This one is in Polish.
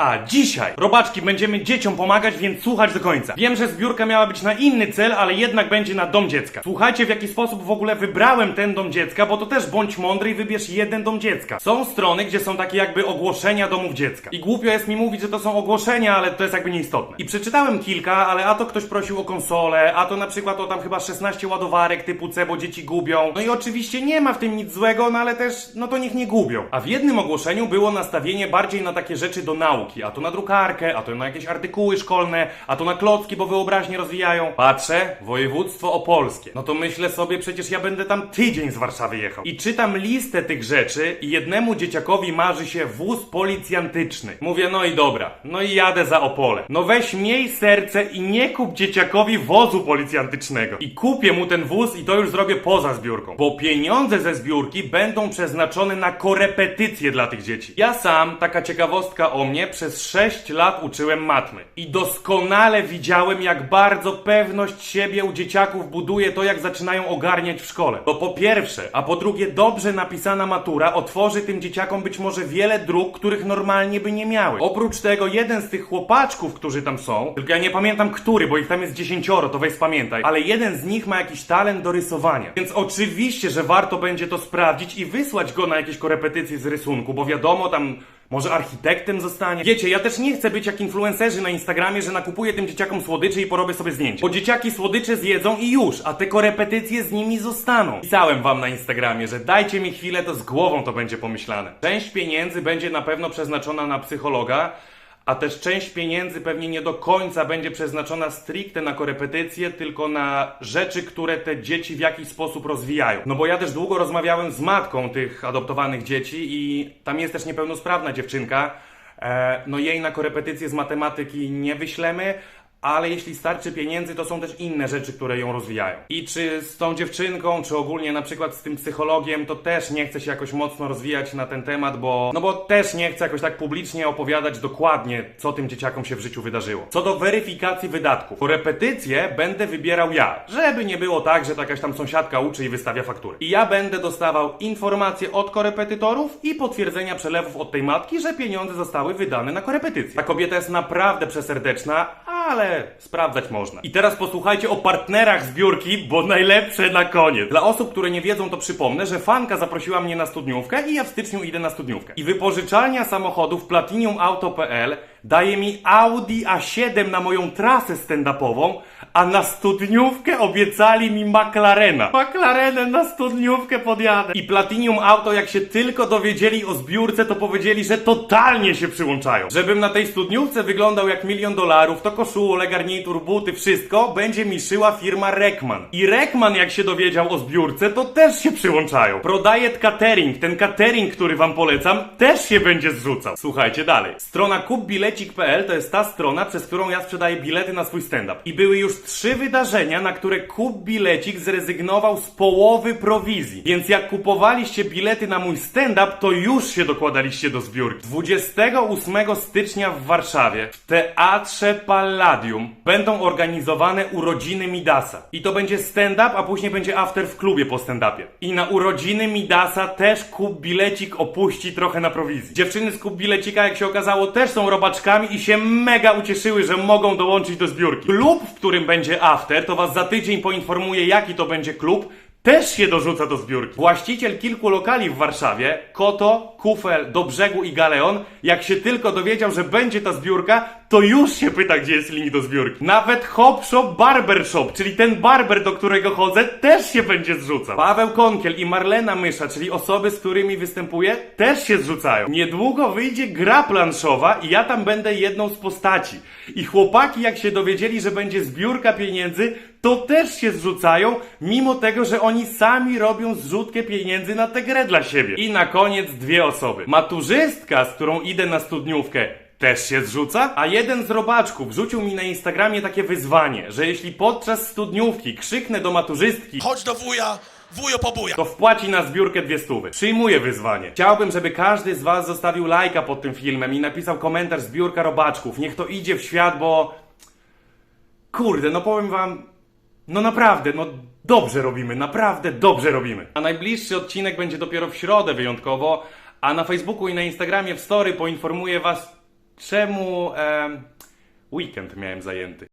A dzisiaj, robaczki, będziemy dzieciom pomagać, więc słuchać do końca. Wiem, że zbiórka miała być na inny cel, ale jednak będzie na dom dziecka. Słuchajcie, w jaki sposób w ogóle wybrałem ten dom dziecka, bo to też bądź mądry i wybierz jeden dom dziecka. Są strony, gdzie są takie jakby ogłoszenia domów dziecka. I głupio jest mi mówić, że to są ogłoszenia, ale to jest jakby nieistotne. I przeczytałem kilka, ale a to ktoś prosił o konsolę, a to na przykład o tam chyba 16 ładowarek typu C, bo dzieci gubią. No i oczywiście nie ma w tym nic złego, no ale też, no to niech nie gubią. A w jednym ogłoszeniu było nastawienie bardziej na takie rzeczy do nauki, a to na drukarkę, a to na jakieś artykuły szkolne, a to na klocki, bo wyobraźnię rozwijają. Patrzę, województwo opolskie. No to myślę sobie, przecież ja będę tam tydzień z Warszawy jechał. I czytam listę tych rzeczy i jednemu dzieciakowi marzy się wóz policjantyczny. Mówię, no i dobra, no i jadę za Opole. No weź miej serce i nie kup dzieciakowi wozu policjantycznego. I kupię mu ten wóz i to już zrobię poza zbiórką. Bo pieniądze ze zbiórki będą przeznaczone na korepetycje dla tych dzieci. Ja sam, taka ciekawostka o mnie, przez 6 lat uczyłem matmy. I doskonale widziałem, jak bardzo pewność siebie u dzieciaków buduje to, jak zaczynają ogarniać w szkole. To po pierwsze, a po drugie, dobrze napisana matura otworzy tym dzieciakom być może wiele dróg, których normalnie by nie miały. Oprócz tego, jeden z tych chłopaczków, którzy tam są, tylko ja nie pamiętam który, bo ich tam jest dziesięcioro, to weź pamiętaj, ale jeden z nich ma jakiś talent do rysowania. Więc oczywiście, że warto będzie to sprawdzić i wysłać go na jakieś korepetycje z rysunku, bo wiadomo, tam może architektem zostanie? Wiecie, ja też nie chcę być jak influencerzy na Instagramie, że nakupuję tym dzieciakom słodycze i porobię sobie zdjęcie. Bo dzieciaki słodycze zjedzą i już, a te korepetycje z nimi zostaną. Pisałem wam na Instagramie, że dajcie mi chwilę, to z głową to będzie pomyślane. Część pieniędzy będzie na pewno przeznaczona na psychologa, a też część pieniędzy pewnie nie do końca będzie przeznaczona stricte na korepetycje, tylko na rzeczy, które te dzieci w jakiś sposób rozwijają. No bo ja też długo rozmawiałem z matką tych adoptowanych dzieci i tam jest też niepełnosprawna dziewczynka. E, no jej na korepetycje z matematyki nie wyślemy, ale jeśli starczy pieniędzy, to są też inne rzeczy, które ją rozwijają. I czy z tą dziewczynką, czy ogólnie na przykład z tym psychologiem, to też nie chcę się jakoś mocno rozwijać na ten temat, bo no bo też nie chcę jakoś tak publicznie opowiadać dokładnie, co tym dzieciakom się w życiu wydarzyło. Co do weryfikacji wydatków, korepetycje będę wybierał ja, żeby nie było tak, że jakaś tam sąsiadka uczy i wystawia faktury. I ja będę dostawał informacje od korepetytorów i potwierdzenia przelewów od tej matki, że pieniądze zostały wydane na korepetycje. Ta kobieta jest naprawdę przeserdeczna, ale sprawdzać można. I teraz posłuchajcie o partnerach zbiórki, bo najlepsze na koniec. Dla osób, które nie wiedzą, to przypomnę, że fanka zaprosiła mnie na studniówkę i ja w styczniu idę na studniówkę. I wypożyczalnia samochodów PlatinumAuto.pl daje mi Audi A7 na moją trasę stand-upową, a na studniówkę obiecali mi McLarena. McLarenem na studniówkę podjadę. I Platinum Auto, jak się tylko dowiedzieli o zbiórce, to powiedzieli, że totalnie się przyłączają. Żebym na tej studniówce wyglądał jak milion dolarów, to koszulę, garnitur, buty, wszystko będzie mi szyła firma Rekman. I Rekman, jak się dowiedział o zbiórce, to też się przyłączają. Prodaje catering. Ten catering, który wam polecam, też się będzie zrzucał. Słuchajcie dalej. Strona kupbilecik.pl to jest ta strona, przez którą ja sprzedaję bilety na swój stand-up. I były już trzy wydarzenia, na które Kup Bilecik zrezygnował z połowy prowizji. Więc jak kupowaliście bilety na mój stand-up, to już się dokładaliście do zbiórki. 28 stycznia w Warszawie w Teatrze Palladium będą organizowane urodziny Midasa. I to będzie stand-up, a później będzie after w klubie po stand-upie. I na urodziny Midasa też Kup Bilecik opuści trochę na prowizji. Dziewczyny z Kup Bilecika, jak się okazało, też są robaczkami i się mega ucieszyły, że mogą dołączyć do zbiórki. Klub, w którym będzie after, to was za tydzień poinformuję, jaki to będzie klub. Też się dorzuca do zbiórki. Właściciel kilku lokali w Warszawie, Koto, Kufel, Do Brzegu i Galeon, jak się tylko dowiedział, że będzie ta zbiórka, to już się pyta, gdzie jest link do zbiórki. Nawet Hop Shop Barber Shop, czyli ten barber, do którego chodzę, też się będzie zrzucał. Paweł Konkiel i Marlena Mysza, czyli osoby, z którymi występuję, też się zrzucają. Niedługo wyjdzie gra planszowa i ja tam będę jedną z postaci. I chłopaki, jak się dowiedzieli, że będzie zbiórka pieniędzy, to też się zrzucają, mimo tego, że oni sami robią zrzutkę pieniędzy na tę grę dla siebie. I na koniec dwie osoby. Maturzystka, z którą idę na studniówkę, też się zrzuca? A jeden z robaczków rzucił mi na Instagramie takie wyzwanie, że jeśli podczas studniówki krzyknę do maturzystki Chodź do wuja, wujo pobuja. to wpłaci na zbiórkę dwie stówy. Przyjmuję wyzwanie. Chciałbym, żeby każdy z was zostawił lajka pod tym filmem i napisał komentarz zbiórka robaczków. Niech to idzie w świat, bo... Kurde, no powiem wam... No naprawdę, no dobrze robimy, naprawdę dobrze robimy. A najbliższy odcinek będzie dopiero w środę wyjątkowo, a na Facebooku i na Instagramie w story poinformuję was Czemu em, weekend miałem zajęty?